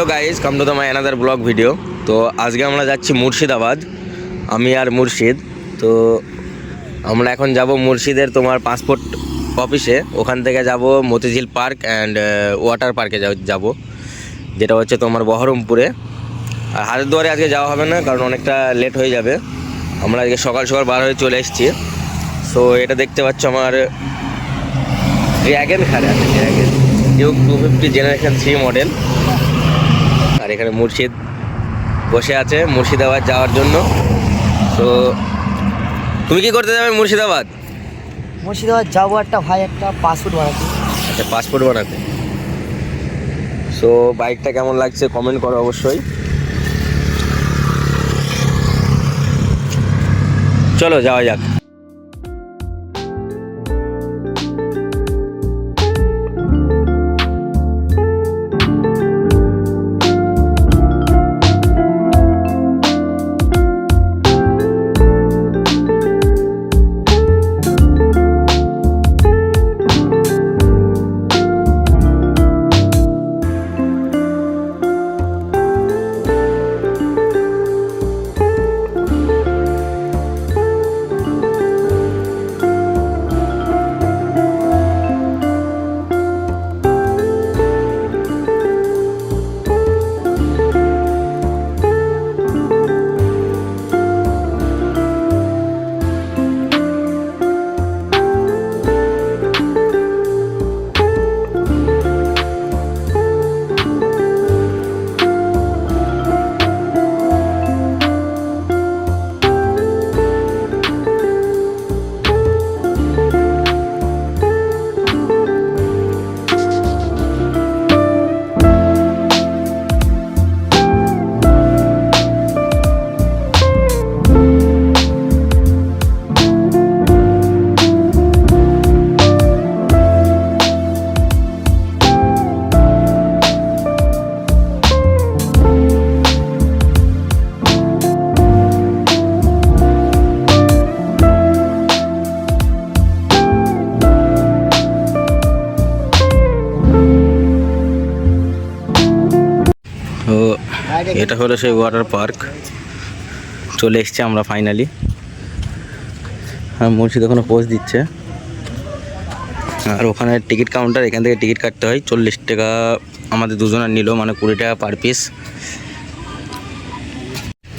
Hello guys come to my another blog video তো আজকে আমরা যাচ্ছি মুর্শিদাবাদ, আমি আর মুর্শিদ। তো আমরা এখন যাব মুর্শিদের তোমার পাসপোর্ট অফিসে ওখান থেকে যাব মতিঝিল পার্ক অ্যান্ড ওয়াটার পার্কে যাব। যেটা হচ্ছে তোমার বহরমপুরে। আর হাজারদুয়ারে আজকে যাওয়া হবে না, কারণ অনেকটা লেট হয়ে যাবে। আমরা আজকে সকাল সকাল বার হয়ে চলে এসেছি। সো এটা দেখতে পাচ্ছ আমার ড্র্যাগন খারে আছে dragon two fifty generation three model এখানে মুর্শিদ বসে আছে মুর্শিদাবাদ যাওয়ার জন্য। তো তুমি কি করতে যাবে মুর্শিদাবাদ? মুর্শিদাবাদ যাব একটা ভাই একটা পাসপোর্ট বানাতে। আচ্ছা পাসপোর্ট বানাতে। সো বাইকটা কেমন লাগছে কমেন্ট করো অবশ্যই। চলো যাওয়া যাক। এটা হলো সেই ওয়াটার পার্ক চলে এসছে আমরা ফাইনালি আর মুর্শিদ ওখানে পোজ দিচ্ছে। আর ওখানে টিকিট কাউন্টার এখান থেকে টিকিট কাটতে হয়। চল্লিশ টাকা আমাদের দুজনের নিল মানে কুড়ি টাকা পার পিস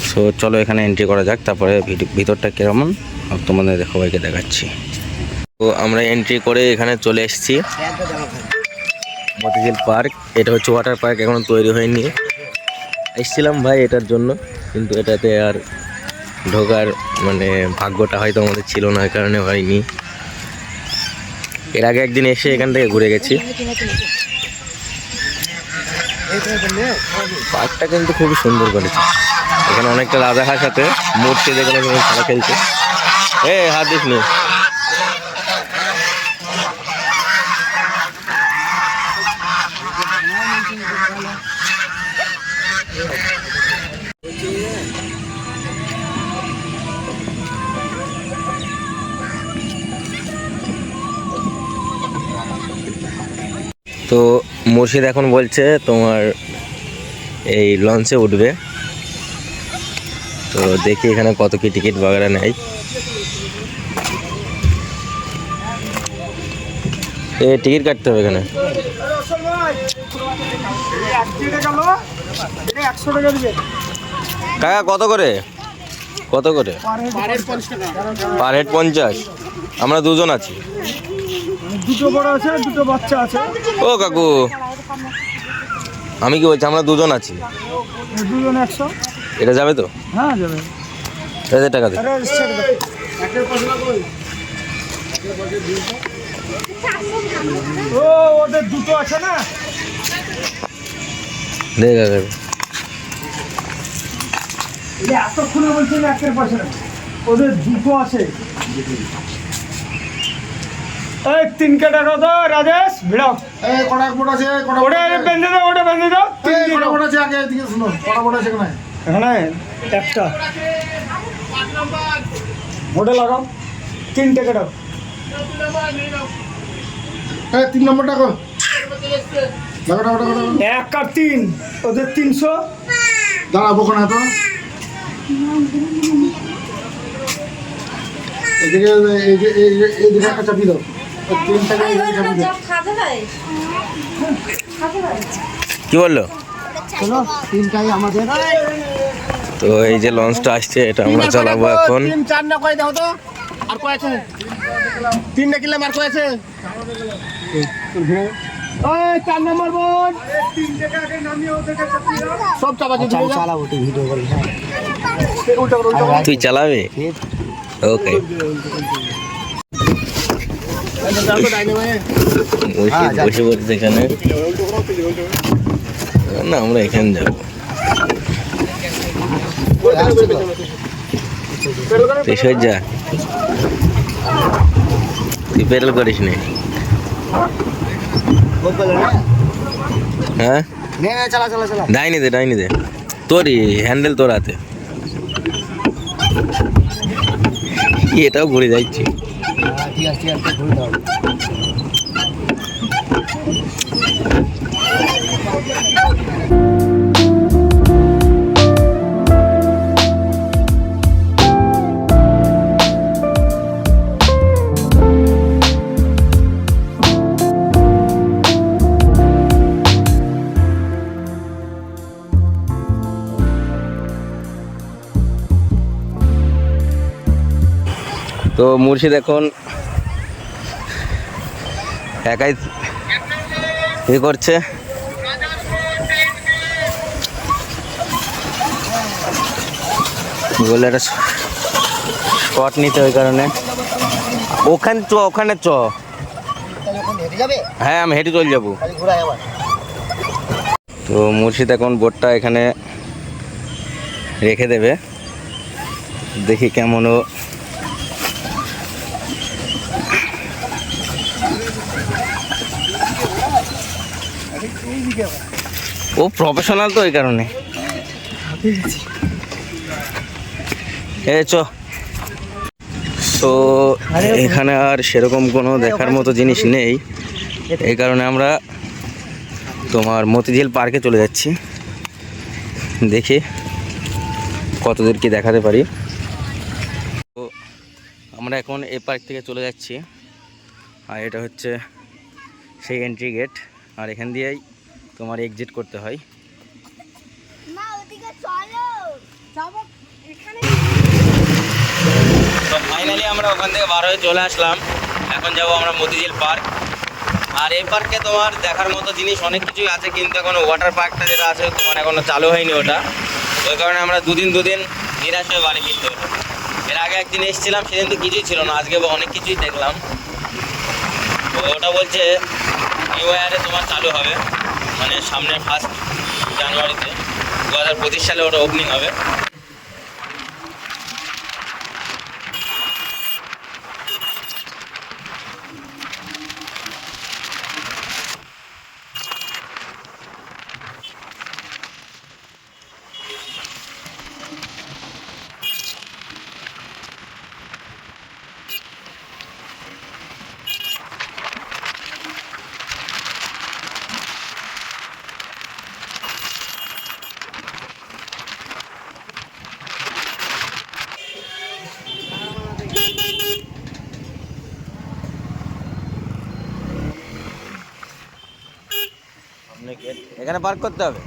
সো চলো এখানে এন্ট্রি করা যাক তারপরে ভিতরটা কেমন তোমাদের সবাইকে দেখাচ্ছি। তো আমরা এন্ট্রি করে এখানে চলে এসেছি। মতিঝিল পার্ক এটা হচ্ছে ওয়াটার পার্ক এখনও তৈরি হয়নি। এসেছিলাম ভাই এটার জন্য, কিন্তু এটাতে আর ঢোকার মানে ভাগ্যটা হয়তো আমাদের ছিল না, এই কারণে হয়নি। এর আগে একদিন এসে এখান থেকে ঘুরে গেছি। পার্কটা কিন্তু খুবই সুন্দর করেছে। এখানে অনেকটা রাজাহাঁস সাথে মূর্তি দেখে খেলা খেলছে। এ, হাত দিস তো মুর্শিদ এখন বলছে তোমার এই লঞ্চে উঠবে। তো দেখি এখানে কত কি টিকিট বাগেরা নেয়। এ টিকিট কাটতে হবে এখানে। কাকা কত করে? কত করে? পার হেড পঞ্চাশ আমরা দুজন আছি। দুটো বড় আছে দুটো বাচ্চা আছে। ও কাকু আমি কি বলছি আমরা দুজন আছি? দুজন একশো এটা যাবে তো? হ্যাঁ যাবে। হাজার টাকা ও ওদের দুটো আছে না? দে কাকা এতক্ষণে বলছি একের পাশে। ওদের দুটো আছে। এই তিন কাটা রাজেশ ভিড়াও। এই আছে ওটা আছে? বেঁধে দাও ওটা বেঁধে দাও। তিন এই দিন কটা ফুট আছে আগে এদিকে শুনো আছে এখানে? এখানে একটা। ওটা লাগাও। তিনটে কাটাও। এই তিন নম্বরটা কো দেখো দেখো দেখো দেখো এক আর তিন। ওদের তিনশো। দাঁড়া বকো না তো। এদিকে এইদিকে একটা চাপি দাও। হয় হয় কি বলল? চলো তিনটাই আমাদের। তো এই যে লঞ্চটা আসছে এটা আমরা চালাবো এখন। চার না দাও তো? আর কয় আছে? তিন না কিনলাম আর কয় আছে? ওই চার নম্বর বোন। তিন থেকে আগে নামিয়ে ওদেরকে চাপিয়ে দাও সব চাপাচ্ছি চালাবো তুই ভিডিও করো তুই চালাবে? ওকে বসে এখানে। না আমরা এখানে যাব। তুই সজ্জা তুই পেরল করিস নি। হ্যাঁ? ডাইনি দে ডাইনি দে। তোরই হ্যান্ডেল তোর হাতে। এটাও ঘুরে যাচ্ছি। আছে ঠিক আছে ঘুরে দাও তো মুর্শিদ এখন একাই এ করছে। বলে একটা নিতে ওই কারণে। ওখানে চ ওখানে চ। হ্যাঁ আমি হেঁটে চলে যাব। তো মুর্শিদ এখন বোটটা এখানে রেখে দেবে। দেখি কেমন ও ও প্রফেশনাল তো এই কারণে। এ চ। তো এখানে আর সেরকম কোনো দেখার মতো জিনিস নেই। এই কারণে আমরা তোমার মতিঝিল পার্কে চলে যাচ্ছি। দেখি কতদূর কি দেখাতে পারি। তো আমরা এখন এই পার্ক থেকে চলে যাচ্ছি। আর এটা হচ্ছে সেই এন্ট্রি গেট আর এখান দিয়েই তোমার এক্সিট করতে হয়। তো ফাইনালি আমরা ওখান থেকে বার হয়ে চলে আসলাম। এখন যাব আমরা মতিঝিল পার্ক আর এই পার্কে তোমার দেখার মতো জিনিস অনেক কিছুই আছে কিন্তু এখন ওয়াটার পার্কটা যেটা আছে তোমার এখনও চালু হয়নি ওটা। ওই কারণে আমরা দুদিন দুদিন নিরাশ হয়ে বাড়ি ফিরতে হলো। এর আগে একদিন এসেছিলাম সেদিন তো কিছুই ছিল না। আজকে অনেক কিছুই দেখলাম। তো ওটা বলছে নিউ ইয়ারে তোমার চালু হবে। মানে সামনে ফার্স্ট জানুয়ারিতে দু হাজার পঁচিশ সালে ওটা ওপেনিং হবে সামনে গেট এখানে পার্ক করতে হবে।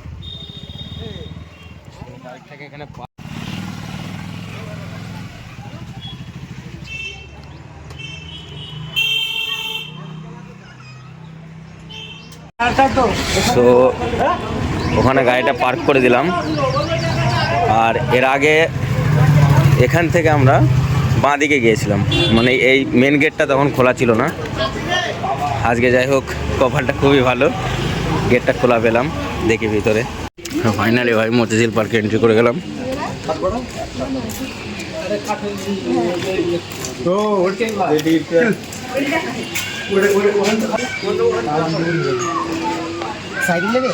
তো ওখানে গাড়িটা পার্ক করে দিলাম। আর এর আগে এখান থেকে আমরা বাঁ দিকে গিয়েছিলাম। মানে এই মেন গেটটা তখন খোলা ছিল না। আজকে যাই হোক কপালটা খুবই ভালো। গেটটা খোলা পেলাম, দেখি ভিতরে। ফাইনালি ভাই, মতিঝিল পার্কে এন্ট্রি করে গেলাম। Cycle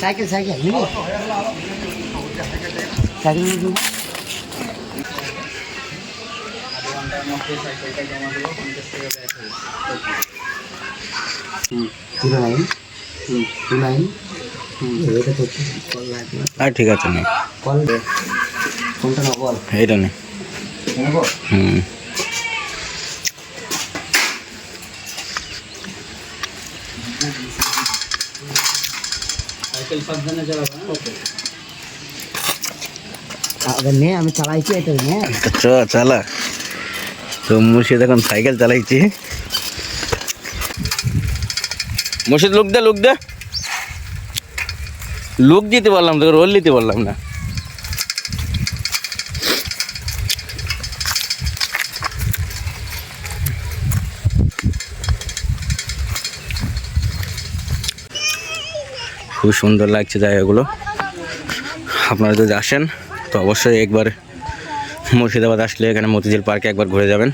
cycle cycle zero nine nine এটা তো কল লাগবে আর ঠিক আছে নে কল কোনটা না বল এইটা নে হুম আগে নে আমি চালাইছি এটা নে তো চ চালা তো মুর্শিদ এখন সাইকেল চালাইছি মুর্শিদ লুক দে লুক দে। লুক দিতে পারলাম, তোকে রোল দিতে পারলাম না। খুব সুন্দর লাগছে জায়গাগুলো। আপনারা যদি আসেন, তো অবশ্যই একবার মুর্শিদাবাদ আসলে এখানে মতিঝিল পার্কে একবার ঘুরে যাবেন।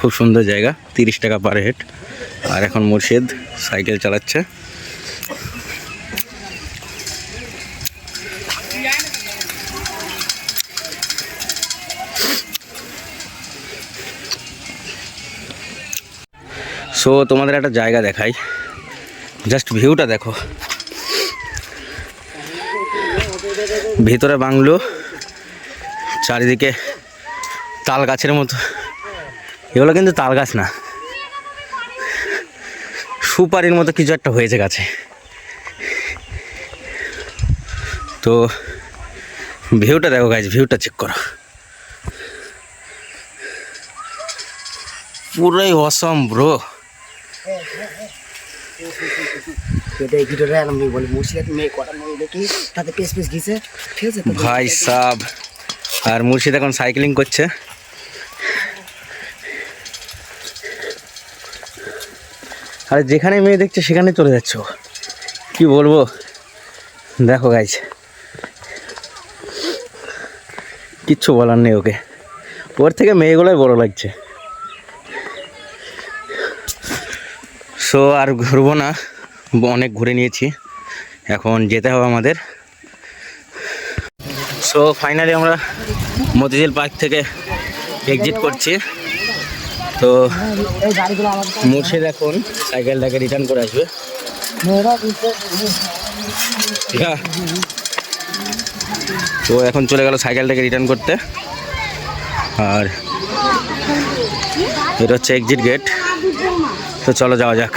খুব সুন্দর জায়গা, তিরিশ টাকা পার হেড আর এখন মুর্শিদ সাইকেল চালাচ্ছে। সো তোমাদের একটা জায়গা দেখাই। জাস্ট ভিউটা দেখো। ভিতরে বাংলো, চারিদিকে তাল গাছের মতো। এগুলো কিন্তু তাল গাছ না। সুপারির মতো কিছু একটা হয়েছে গাছে। তো ভিউটা দেখো গাছ ভিউটা চেক করো। পুরোই অসম ব্রো ভাই সাব আর মুর্শিদ এখন সাইক্লিং করছে। আর যেখানে মেয়ে দেখছে সেখানে চলে যাচ্ছ। কি বলব? দেখো গাইজ কিচ্ছু বলার নেই ওকে। ওর থেকে মেয়েগুলোই বড় লাগছে। সো আর ঘুরবো না। অনেক ঘুরে নিয়েছি। এখন যেতে হবে আমাদের। সো ফাইনালি আমরা মতিঝিল পার্ক থেকে এক্সিট করছি। তো মুছে দেখুন এখন সাইকেলটাকে রিটার্ন করে আসবে। তো এখন চলে গেল সাইকেলটাকে রিটার্ন করতে। আর এটা হচ্ছে এক্সিট গেট তো চলো যাওয়া যাক।